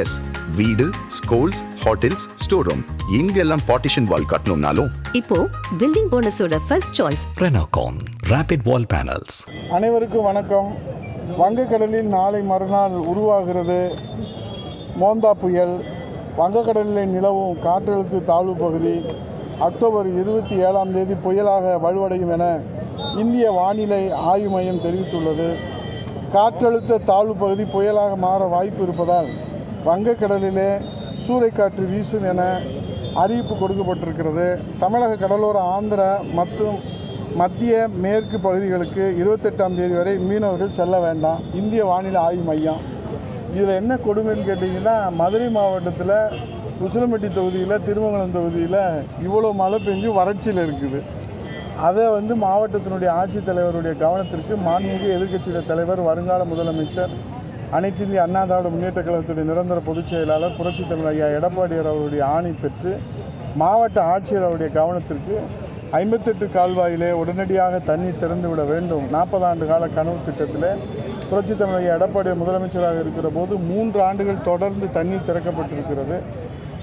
S வீடு schools hotels store room இங்கெல்லாம் partition wall கட்டணும்னாலும். இப்போ building போனஸோட first choice Renocon Rapid Wall Panels. அனைவருக்கும் வணக்கம். வங்கக்கடலில் நாளை மறுநாள் உருவாகிறது மோந்தா புயல். வங்கக்கடலில் நிலவும் காற்றழுத்த தாழ்வு பகுதி அக்டோபர் இருபத்தி ஏழாம் தேதி புயலாக வலுவடையும் என இந்திய வானிலை ஆய்வு மையம் தெரிவித்துள்ளது. காற்றழுத்த தாழ்வு பகுதி புயலாக மாற வாய்ப்பு இருப்பதால் வங்கக்கடலிலே சூறைக்காற்று வீசும் என அறிவிப்பு கொடுக்கப்பட்டிருக்கிறது. தமிழக கடலோர ஆந்திரா மற்றும் மத்திய மேற்கு பகுதிகளுக்கு இருபத்தெட்டாம் தேதி வரை மீனவர்கள் செல்ல வேண்டாம். இந்திய வானிலை ஆய்வு மையம். இதில் என்ன கொடுமைன்னு கேட்டிங்கன்னா மதுரை மாவட்டத்தில் உசிலம்பட்டி தொகுதியில் திருமங்கலம் தொகுதியில் இவ்வளோ மழை பெஞ்சு வறட்சியில் இருக்குது. அதை வந்து மாவட்டத்தினுடைய ஆட்சித்தலைவருடைய கவனத்திற்கு மாண்புமிகு எதிர்க்கட்சியுடைய தலைவர் வருங்கால முதலமைச்சர் அனைத்து இந்திய அண்ணா திராவிட முன்னேற்ற கழகத்துடைய நிரந்தர பொதுச் செயலாளர் புரட்சித் தலைவர் ஐயா எடப்பாடியார் அவருடைய ஆணை பெற்று மாவட்ட ஆட்சியர் அவருடைய கவனத்திற்கு ஐம்பத்தெட்டு கால்வாயிலே உடனடியாக தண்ணீர் திறந்து விட வேண்டும். நாற்பது ஆண்டு கால கனவு திட்டத்தில் புரட்சித் தலைவர் ஐயா எடப்பாடியார் முதலமைச்சராக இருக்கிற போது மூன்று ஆண்டுகள் தொடர்ந்து தண்ணீர் திறக்கப்பட்டிருக்கிறது.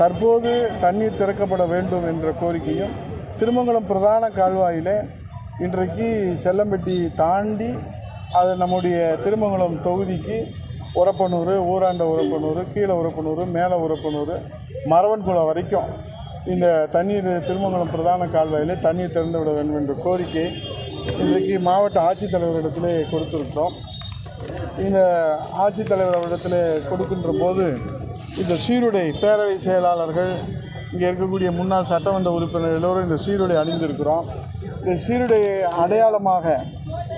தற்போது தண்ணீர் திறக்கப்பட வேண்டும் என்ற கோரிக்கையும் திருமங்கலம் பிரதான கால்வாயிலே இன்றைக்கு செல்லம்பட்டி தாண்டி அது நம்முடைய திருமங்கலம் தொகுதிக்கு உரப்பனூர் ஊராண்ட உரப்பனூர் கீழே உரப்பனூர் மேலே உரப்பனூர் மரவன்குளம் வரைக்கும் இந்த தண்ணீர் திருமங்கலம் பிரதான கால்வாயிலே தண்ணீர் திறந்து விட வேண்டும் என்ற கோரிக்கை இன்றைக்கு மாவட்ட ஆட்சித்தலைவரிடத்திலே கொடுத்துருக்கிறோம். இந்த ஆட்சித்தலைவர் அவரிடத்தில் கொடுக்கின்ற போது இந்த சீருடை பேரவை செயலாளர்கள் இங்கே இருக்கக்கூடிய முன்னாள் சட்டமன்ற உறுப்பினர் எல்லோரும் இந்த சீருடை அணிந்திருக்கிறோம். இந்த சீருடையை அடையாளமாக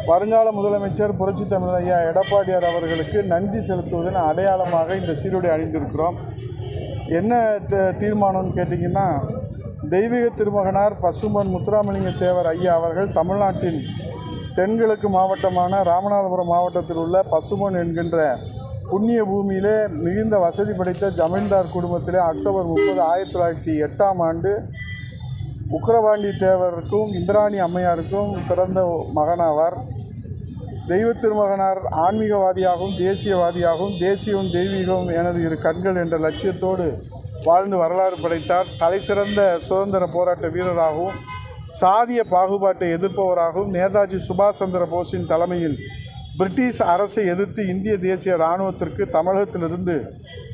வருங்கால முதலமைச்சர் புரட்சி தமிழர் ஐயா எடப்பாடியார் அவர்களுக்கு நன்றி செலுத்துவதன் அடையாளமாக இந்த சீருடை அணிந்திருக்கிறோம். என்ன த- தீர்மானம்னு கேட்டிங்கன்னா தெய்வீக திருமகனார் பசும்பன் முத்துராமலிங்க தேவர் ஐயா அவர்கள் தமிழ்நாட்டின் தென்கிழக்கு மாவட்டமான ராமநாதபுரம் மாவட்டத்தில் உள்ள பசுமன் என்கின்ற புண்ணிய பூமியிலே மிகுந்த வசதி படைத்த ஜமீன்தார் குடும்பத்திலே அக்டோபர் முப்பது ஆயிரத்தி தொள்ளாயிரத்தி எட்டாம் ஆண்டு உக்கிரபாண்டி தேவருக்கும் இந்திராணி அம்மையாருக்கும் பிறந்த மகனாவார். தெய்வ திருமகனார் ஆன்மீகவாதியாகவும் தேசியவாதியாகவும் தேசியம் தெய்வீகம் எனது இரு கண்கள் என்ற லட்சியத்தோடு வாழ்ந்து வரலாறு படைத்தார். தலைசிறந்த சுதந்திர போராட்ட வீரராகவும் சாதிய பாகுபாட்டை எதிர்ப்பவராகவும் நேதாஜி சுபாஷ் சந்திர போஸின் தலைமையில் பிரிட்டிஷ் அரசை எதிர்த்து இந்திய தேசிய இராணுவத்திற்கு தமிழகத்திலிருந்து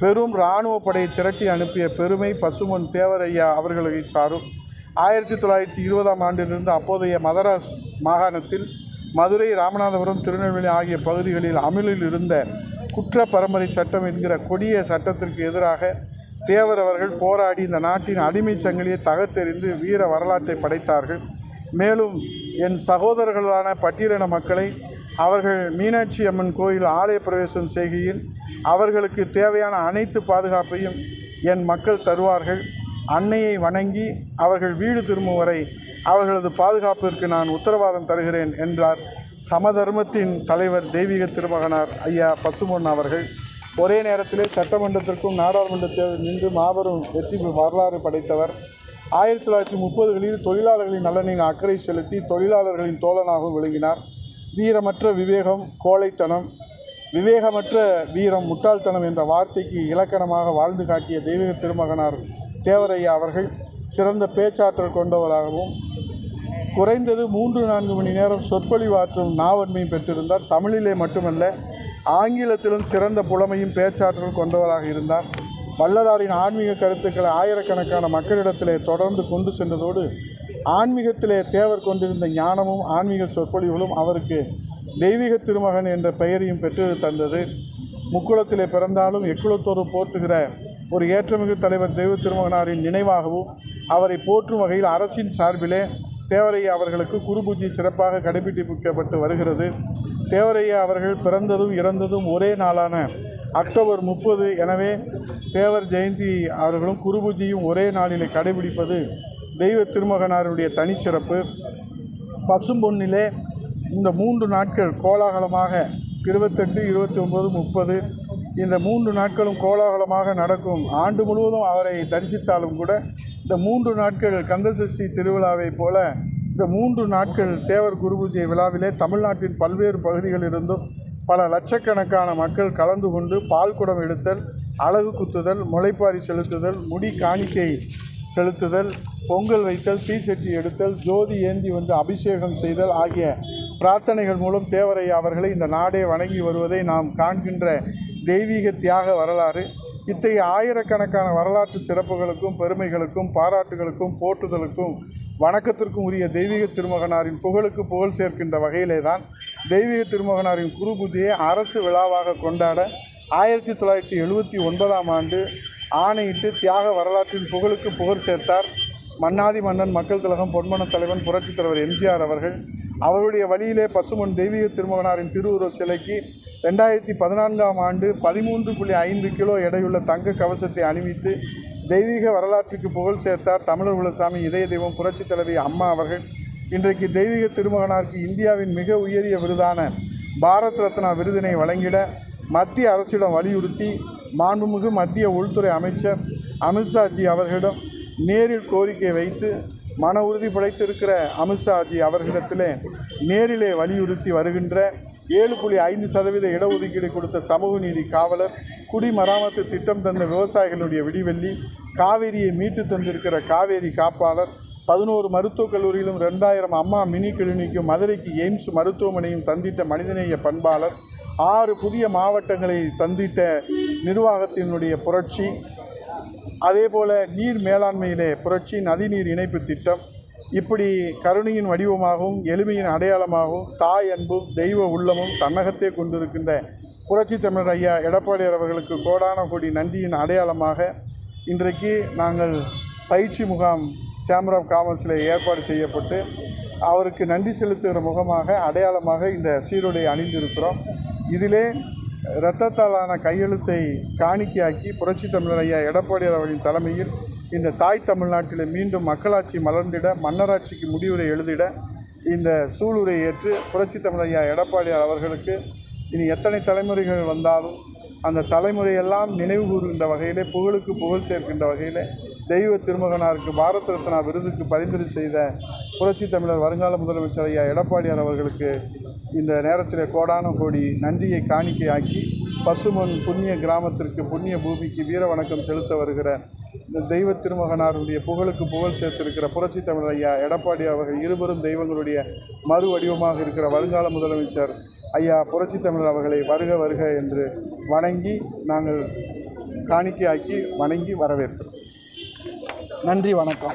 பெரும் இராணுவ படையை திரட்டி அனுப்பிய பெருமை பசுமன் தேவரையா அவர்களை சாரும். ஆயிரத்தி தொள்ளாயிரத்தி இருபதாம் ஆண்டிலிருந்து அப்போதைய மதராஸ் மாகாணத்தில் மதுரை ராமநாதபுரம் திருநெல்வேலி ஆகிய பகுதிகளில் அமலில் இருந்த குற்ற பரம்பரை சட்டம் என்கிற கொடிய சட்டத்திற்கு எதிராக தேவர் அவர்கள் போராடி இந்த நாட்டின் அடிமை சங்கிலியை தகர்த்தெறிந்து வீர வரலாற்றை படைத்தார்கள். மேலும் என் சகோதரர்களான பட்டியலின மக்களை அவர்கள் மீனாட்சி அம்மன் கோயில் ஆலய பிரவேசம் செய்கையில் அவர்களுக்கு தேவையான அனைத்து பாதுகாப்பையும் என் மக்கள் தருவார்கள். அன்னையை வணங்கி அவர்கள் வீடு திரும்பும் வரை அவர்களது பாதுகாப்பிற்கு நான் உத்தரவாதம் தருகிறேன் என்றார். சமதர்மத்தின் தலைவர் தெய்வீக திருமகனார் ஐயா பசுமொன் அவர்கள். ஒரே நேரத்திலே சட்டமன்றத்திற்கும் நாடாளுமன்ற தேர்தல் நின்று மாபெரும் வெற்றி வரலாறு படைத்தவர். ஆயிரத்தி தொள்ளாயிரத்தி முப்பதுகளில் தொழிலாளர்களின் நலனின் அக்கறை செலுத்தி தொழிலாளர்களின் தோழனாகவும் விளங்கினார். வீரமற்ற விவேகம் கோழைத்தனம் விவேகமற்ற வீரம் முட்டாள்தனம் என்ற வார்த்தைக்கு இலக்கணமாக வாழ்ந்து காட்டிய தெய்வீக திருமகனார் தேவரையா அவர்கள் சிறந்த பேச்சாற்றல் கொண்டவராகவும் குறைந்தது மூன்று நான்கு மணி நேரம் சொற்பொழிவாற்றும் நாவன்மையும் பெற்றிருந்தார். தமிழிலே மட்டுமல்ல ஆங்கிலத்திலும் சிறந்த புலமையும் பேச்சாற்றல் கொண்டவராக இருந்தார். வள்ளலாரின் ஆன்மீக கருத்துக்களை ஆயிரக்கணக்கான மக்களிடத்திலே தொடர்ந்து கொண்டு சென்றதோடு ஆன்மீகத்திலே தேவர் கொண்டிருந்த ஞானமும் ஆன்மீக சொற்பொழிவுகளும் அவருக்கு தெய்வீக திருமகன் என்ற பெயரையும் பெற்று தந்தது. முக்குளத்திலே பிறந்தாலும் எக்குளத்தோறும் போற்றுகிற ஒரு ஏற்றமிகு தலைவர் தெய்வ திருமகனாரின் நினைவாகவும் அவரை போற்றும் வகையில் அரசின் சார்பிலே தேவரையா அவர்களுக்கு குருபூஜை சிறப்பாக கடைபிடிக்கப்பட்டு வருகிறது. தேவரையா அவர்கள் பிறந்ததும் இறந்ததும் ஒரே நாளான அக்டோபர் முப்பது. எனவே தேவர் ஜெயந்தி அவர்களும் குருபூஜையும் ஒரே நாளிலே கடைபிடிப்பது தெய்வ திருமகனாருடைய தனிச்சிறப்பு. பசும்பொன்னிலே இந்த மூன்று நாட்கள் கோலாகலமாக இருபத்தெட்டு இருபத்தி ஒம்பது முப்பது. இந்த மூன்று நாட்களும் கோலாகலமாக நடக்கும். ஆண்டு முழுவதும் அவரை தரிசித்தாலும் கூட இந்த மூன்று நாட்கள் கந்தசஷ்டி திருவிழாவைப் போல இந்த மூன்று நாட்கள் தேவர் குருபூஜை விழாவிலே தமிழ்நாட்டின் பல்வேறு பகுதிகளிலிருந்தும் பல லட்சக்கணக்கான மக்கள் கலந்து கொண்டு பால் குடம் எடுத்தல் அழகு குத்துதல் முளைப்பாரி செலுத்துதல் முடி காணிக்கை செலுத்துதல் பொங்கல் வைத்தல் தீச்சட்டி எடுத்தல் ஜோதி ஏந்தி வந்து அபிஷேகம் செய்தல் ஆகிய பிரார்த்தனைகள் மூலம் தேவரையா அவர்களை இந்த நாடே வணங்கி வருவதை நாம் காண்கின்ற தெய்வீக தியாக வரலாறு. இத்தகைய ஆயிரக்கணக்கான வரலாற்று சிறப்புகளுக்கும் பெருமைகளுக்கும் பாராட்டுகளுக்கும் போற்றுதலுக்கும் வணக்கத்திற்கும் உரிய தெய்வீக திருமகனாரின் புகழுக்கு புகழ் சேர்க்கின்ற வகையிலே தான் தெய்வீக திருமகனாரின் குருபூஜையை அரசு விழாவாக கொண்டாட ஆயிரத்தி தொள்ளாயிரத்தி எழுபத்தி ஒன்பதாம் ஆண்டு ஆணையிட்டு தியாக வரலாற்றின் புகழுக்கு புகழ் சேர்த்தார் மன்னாதி மன்னன் மக்கள் திலகம் பொன்மன தலைவன் புரட்சித் தலைவர் எம்ஜிஆர் அவர்கள். அவருடைய வழியிலே பசுமன் தெய்வீக திருமகனாரின் திருவுருவ சிலைக்கு ரெண்டாயிரத்தி பதினான்காம் ஆண்டு பதிமூன்று புள்ளி ஐந்து கிலோ எடையுள்ள தங்க கவசத்தை அணிவித்து தெய்வீக வரலாற்றுக்கு புகழ் சேர்த்தார் தமிழர் குலசாமி இதய தெய்வம் புரட்சித் தலைவி அம்மா அவர்கள். இன்றைக்கு தெய்வீக திருமகனாருக்கு இந்தியாவின் மிக உயரிய விருதான பாரத் ரத்னா விருதினை வழங்கிட மத்திய அரசிடம் வலியுறுத்தி மாண்புமிகு மத்திய உள்துறை அமைச்சர் அமித்ஷாஜி அவர்களிடம் நேரில் கோரிக்கை வைத்து மன உறுதி படைத்திருக்கிற அமித்ஷாஜி அவர்களிடத்திலே நேரிலே வலியுறுத்தி வருகின்ற ஏழு புள்ளி ஐந்து சதவீத இடஒதுக்கீடு கொடுத்த சமூக நீதி காவலர் குடிமராமத்து திட்டம் தந்த விவசாயிகளுடைய விடிவெள்ளி காவேரியை மீட்டு தந்திருக்கிற காவேரி காப்பாளர் பதினோரு மருத்துவக் கல்லூரியிலும் ரெண்டாயிரம் அம்மா மினி கிளினிக்கும் மதுரைக்கு எய்ம்ஸ் மருத்துவமனையும் தந்திட்ட மனிதநேய பண்பாளர் ஆறு புதிய மாவட்டங்களை தந்திட்ட நிர்வாகத்தினுடைய புரட்சி அதே போல் நீர் மேலாண்மையிலே புரட்சி நதிநீர் இணைப்பு திட்டம் இப்படி கருணையின் வடிவமாகவும் எளிமையின் அடையாளமாகவும் தாய் அன்பும் தெய்வ உள்ளமும் தன்னகத்தே கொண்டிருக்கின்ற புரட்சி தமிழர் ஐயா எடப்பாடியார் அவர்களுக்கு கோடான கோடி நன்றியின் அடையாளமாக இன்றைக்கு நாங்கள் பயிற்சி முகாம் சேம்பர் ஆஃப் காமர்ஸில் ஏற்பாடு செய்யப்பட்டு அவருக்கு நன்றி செலுத்துகிற முகமாக அடையாளமாக இந்த சீருடை அணிந்திருக்கிறோம். இதிலே இரத்தத்தாலான கையெழுத்தை காணிக்கையாக்கி புரட்சி தமிழர் ஐயா எடப்பாடியார் அவர்களின் தலைமையில் இந்த தாய் தமிழ்நாட்டில் மீண்டும் மக்களாட்சி மலர்ந்திட மன்னராட்சிக்கு முடிவுரை எழுதிட இந்த சூளுரை ஏற்று புரட்சி தமிழர் ஐயா எடப்பாடியார் அவர்களுக்கு இனி எத்தனை தலைமுறைகள் வந்தாலும் அந்த தலைமுறையெல்லாம் நினைவு கூறுகின்ற வகையிலே புகழுக்கு புகழ் சேர்க்கின்ற வகையிலே தெய்வ திருமகனாருக்கு பாரத ரத்னா விருதுக்கு பரிந்துரை செய்த புரட்சி தமிழர் வருங்கால முதலமைச்சர் ஐயா எடப்பாடியார் அவர்களுக்கு இந்த நேரத்தில் கோடான கோடி நன்றியை காணிக்கையாக்கி பசுமன் புண்ணிய கிராமத்திற்கு புண்ணிய பூமிக்கு வீர வணக்கம் செலுத்த வருகிற இந்த தெய்வ திருமகனாருடைய புகழுக்கு புகழ் சேர்த்திருக்கிற புரட்சி தமிழர் ஐயா எடப்பாடி அவர்கள் இருவரும் தெய்வங்களுடைய மறு வடிவமாக இருக்கிற வருங்கால முதலமைச்சர் ஐயா புரட்சி தமிழர் அவர்களை வருக வருக என்று வணங்கி நாங்கள் காணிக்கையாக்கி வணங்கி வரவேற்கிறோம். நன்றி வணக்கம்.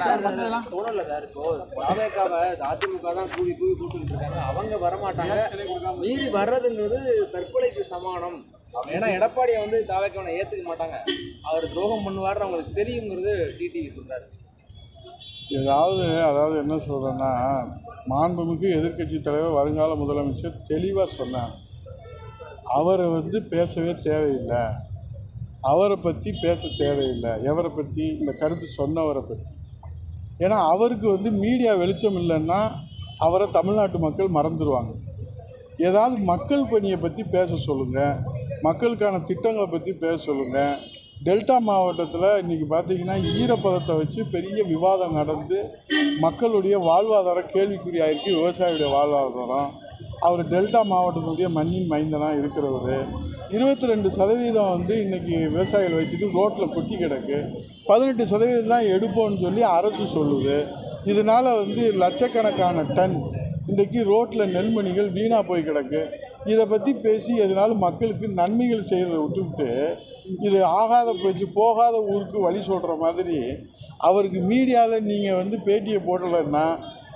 அதிமுக தான் கூவி கூவி கூப்பிட்டு இருக்காங்க. அவங்க வரமாட்டாங்க. மீறி வர்றதுங்கிறது தற்கொலைக்கு சமானம். ஏன்னா எடப்பாடியை வந்து தாவேக்கவனை ஏத்துக்க மாட்டாங்க. அவர் துரோகம் பண்ணுவாருன்னு அவங்களுக்கு தெரியுங்கிறது டிடிவி சொல்றாரு. ஏதாவது அதாவது என்ன சொல்கிறேன்னா மாண்புமிகு எதிர்க்கட்சி தலைவர் வருங்கால முதலமைச்சர் தெளிவாக சொன்னார். அவரை வந்து பேசவே தேவையில்லை. அவரை பற்றி பேச தேவையில்லை. எவரை பற்றி இந்த கருத்து சொன்னவரை பற்றி ஏன்னா அவருக்கு வந்து மீடியா வெளிச்சம் இல்லைன்னா அவரை தமிழ்நாட்டு மக்கள் மறந்துடுவாங்க ஏதாவது மக்கள் பணியை பற்றி பேச சொல்லுங்கள் மக்களுக்கான திட்டங்களை பற்றி பேச சொல்லுங்கள் டெல்டா மாவட்டத்தில் இன்றைக்கி பார்த்தீங்கன்னா ஈரப்பதத்தை வச்சு பெரிய விவாதம் நடந்து மக்களுடைய வாழ்வாதாரம் கேள்விக்குறியாயிருக்கு விவசாயியுடைய வாழ்வாதாரம். அவர் டெல்டா மாவட்டத்தினுடைய மண்ணின் மைந்தனாக இருக்கிறவர். இருபத்தி ரெண்டு சதவீதம் வந்து இன்றைக்கி விவசாயிகள் வைத்துட்டு ரோட்டில் கொட்டி கிடக்கு. பதினெட்டு சதவீதம் தான் எடுப்போம்னு சொல்லி அரசு சொல்லுது. இதனால் வந்து லட்சக்கணக்கான டன் இன்றைக்கு ரோட்டில் நெல்மணிகள் வீணாக போய் கிடக்கு. இதை பற்றி பேசி எதனால மக்களுக்கு நன்மைகள் செய்கிறத விட்டுவிட்டு இது ஆகாத போச்சு போகாத ஊருக்கு வழி சொல்கிற மாதிரி அவருக்கு மீடியாவில் நீங்கள் வந்து பேட்டியை போடலைன்னா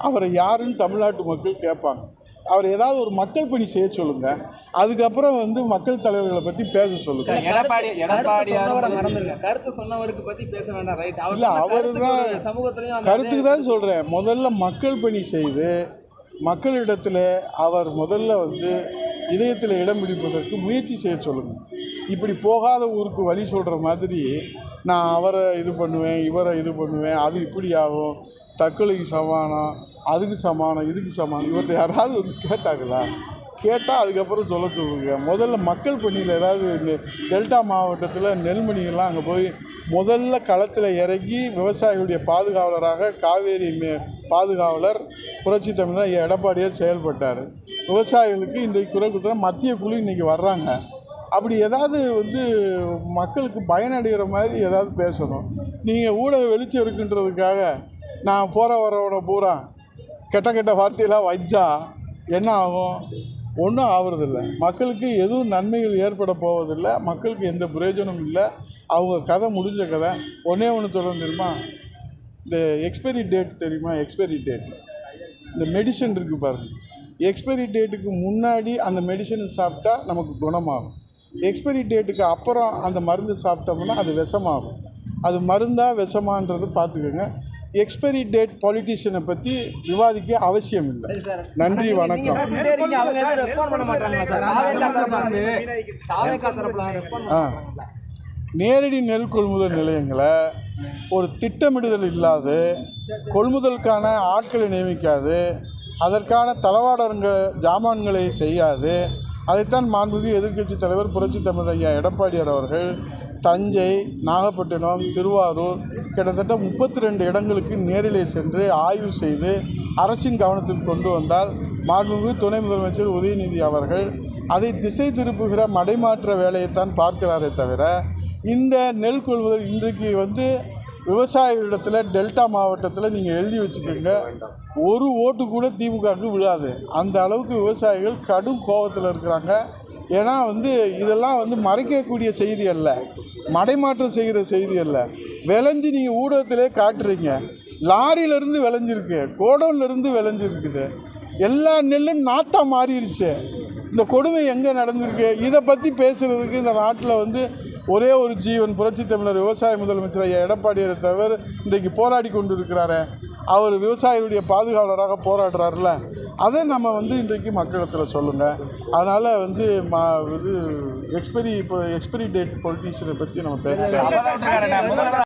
அவரை யாருன்னு தமிழ்நாட்டு மக்கள் கேட்பாங்க. அவர் ஏதாவது ஒரு மக்கள் பணி செய்ய சொல்லுங்கள் அதுக்கப்புறம் வந்து மக்கள் தலைவர்களை பற்றி பேச மறந்துருங்க. கருத்து சொன்னவருக்கு பத்தி பேச வேண்டாம் ரைட் அவர் இல்லை தான் சமூகத்திலையும் கருத்துக்கு தான் சொல்கிறேன் முதல்ல மக்கள் பணி செய்து மக்களிடத்தில் அவர் முதல்ல வந்து இதயத்தில் இடம் பிடிப்பதற்கு முயற்சி செய்ய சொல்லுங்கள் இப்படி போகாத ஊருக்கு வழி சொல்கிற மாதிரி நான் அவரை இது பண்ணுவேன் இவரை இது பண்ணுவேன் அது இப்படி ஆகும் தற்கொலைக்கு சமானம் அதுக்கு சமானம் இதுக்கு சமானம். இவர்கிட்ட யாராவது வந்து கேட்டாங்களா? கேட்டால் அதுக்கப்புறம் சொல்ல சொல்லுங்க. முதல்ல மக்கள் பணியில் ஏதாவது இந்த டெல்டா மாவட்டத்தில் நெல்மணிகள்லாம் அங்கே போய் முதல்ல களத்தில் இறங்கி விவசாயிகளுடைய பாதுகாவலராக காவேரி மே பாதுகாவலர் புரட்சி தமிழர் எடப்பாடியார் செயல்பட்டார். விவசாயிகளுக்கு இன்றைக்கு குரல் கொடுத்தா மத்திய குழு இன்றைக்கி வர்றாங்க. அப்படி ஏதாவது வந்து மக்களுக்கு பயனடைகிற மாதிரி ஏதாவது பேசணும். நீங்கள் ஊடக வெளிச்சம் இருக்குன்றதுக்காக நான் போகிற வரவனை பூரா கெட்ட கெட்ட வார்த்தையெல்லாம் வச்சா என்ன ஆகும்? ஒன்றும் ஆகுறதில்ல மக்களுக்கு எதுவும் நன்மைகள் ஏற்பட போவதில்லை. மக்களுக்கு எந்த பிரயோஜனமும் இல்லை. அவங்க கதை முடிஞ்ச கதை. ஒன்றே ஒன்று சொல்ல தெரியுமா? இந்த எக்ஸ்பைரி டேட் தெரியுமா? எக்ஸ்பைரி டேட் இந்த மெடிசன் இருக்குது பாருங்கள் எக்ஸ்பைரி டேட்டுக்கு முன்னாடி அந்த மெடிசன் சாப்பிட்டா நமக்கு குணமாகும். எக்ஸ்பைரி டேட்டுக்கு அப்புறம் அந்த மருந்து சாப்பிட்டோம்னா அது விஷமாகும். அது மருந்தா விஷமான்றது பார்த்துக்கோங்க. எக்ஸ்பைரி டேட் பாலிட்டிஷியனை பற்றி விவாதிக்க அவசியம் இல்லை நன்றி வணக்கம். ஆ? நேரடி நெல் கொள்முதல் நிலையங்களை ஒரு திட்டமிடுதல் இல்லாது கொள்முதலுக்கான ஆட்களை நியமிக்காது அதற்கான தளவாடங்க ஜாமான்களை செய்யாது. அதைத்தான் மாண்புமிகு எதிர்க்கட்சி தலைவர் புரட்சி தமிழர் ஐயா எடப்பாடியார் அவர்கள் தஞ்சை நாகப்பட்டினம் திருவாரூர் கிட்டத்தட்ட முப்பத்தி ரெண்டு இடங்களுக்கு நேரிலே சென்று ஆய்வு செய்து அரசின் கவனத்துக்கு கொண்டு வந்தால் மாண்புமிகு துணை முதலமைச்சர் உதயநிதி அவர்கள் அதை திசை திருப்புகிற மடைமாற்ற வேலையைத்தான் பார்க்கிறாரே தவிர இந்த நெல் கொள்முதல் இன்றைக்கு வந்து விவசாயிகளிடத்தில் டெல்டா மாவட்டத்தில் நீங்கள் எழுதி வச்சுக்கோங்க. ஒரு ஓட்டு கூட திமுகவுக்கு விழாது. அந்த அளவுக்கு விவசாயிகள் கடும் கோபத்தில் இருக்கிறாங்க. ஏன்னா வந்து இதெல்லாம் வந்து மறைக்கக்கூடிய செய்தி அல்ல. மடைமாற்றம் செய்கிற செய்தி அல்ல. விளைஞ்சு நீங்கள் ஊடகத்திலே காட்டுறீங்க. லாரியிலேருந்து விளைஞ்சிருக்கு. கோடவுன்லேருந்து விளைஞ்சிருக்குது. எல்லா நெல்லும் நாத்தா மாறிடுச்சு இந்த கொடுமை எங்கே நடந்திருக்கு? இதை பற்றி பேசுகிறதுக்கு இந்த நாட்டில் வந்து ஒரே ஒரு ஜீவன் புரட்சி தமிழர் விவசாய முதலமைச்சர் ஐயா எடப்பாடியை தவிர இன்றைக்கு போராடி கொண்டு இருக்கிறாரு அவர் விவசாயிகளுடைய பாதுகாவலராக போராடுறாருல அதை நம்ம வந்து இன்றைக்கு மக்களிடத்தில் சொல்லுங்கள் அதனால் வந்து மா இது எக்ஸ்பைரி இப்போ எக்ஸ்பைரி டேட் பொலிட்டீஷியனை பற்றி நம்ம பேச